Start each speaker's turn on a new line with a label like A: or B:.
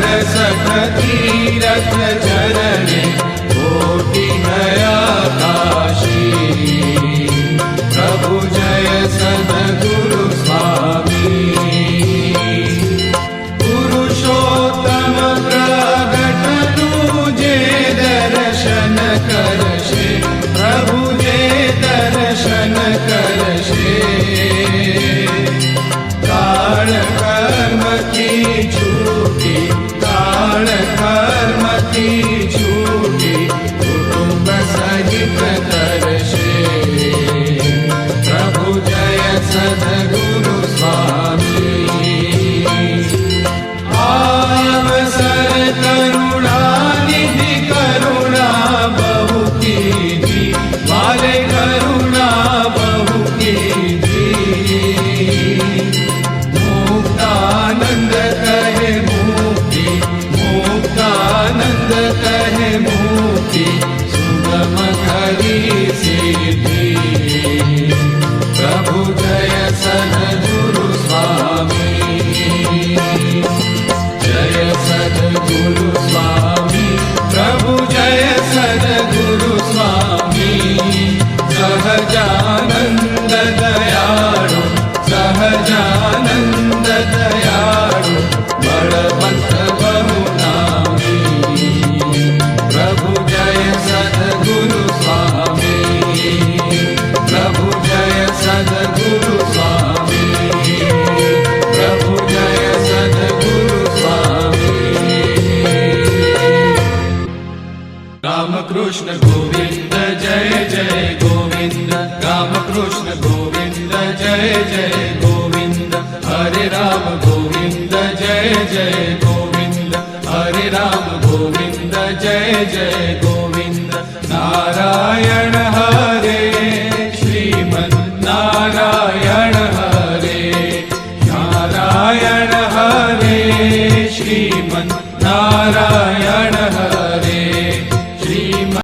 A: ध Thank you. Sahajanand दयाळु बळवंत बहुनामी प्रभु जय सद्गुरु स्वामी। प्रभु जय सद्गुरु स्वामी। प्रभु जय सद्गुरु स्वामी। रामकृष्ण गोविन्द, जय जय गोविन्द। रामकृष्ण गोविन्द, जय जय गोविन्द हरे राम गोविन्द जय जय गोविन्द हरे राम गोविन्द जय जय गोविन्द नारायण हरे श्रीमन् नारायण हरे नारायण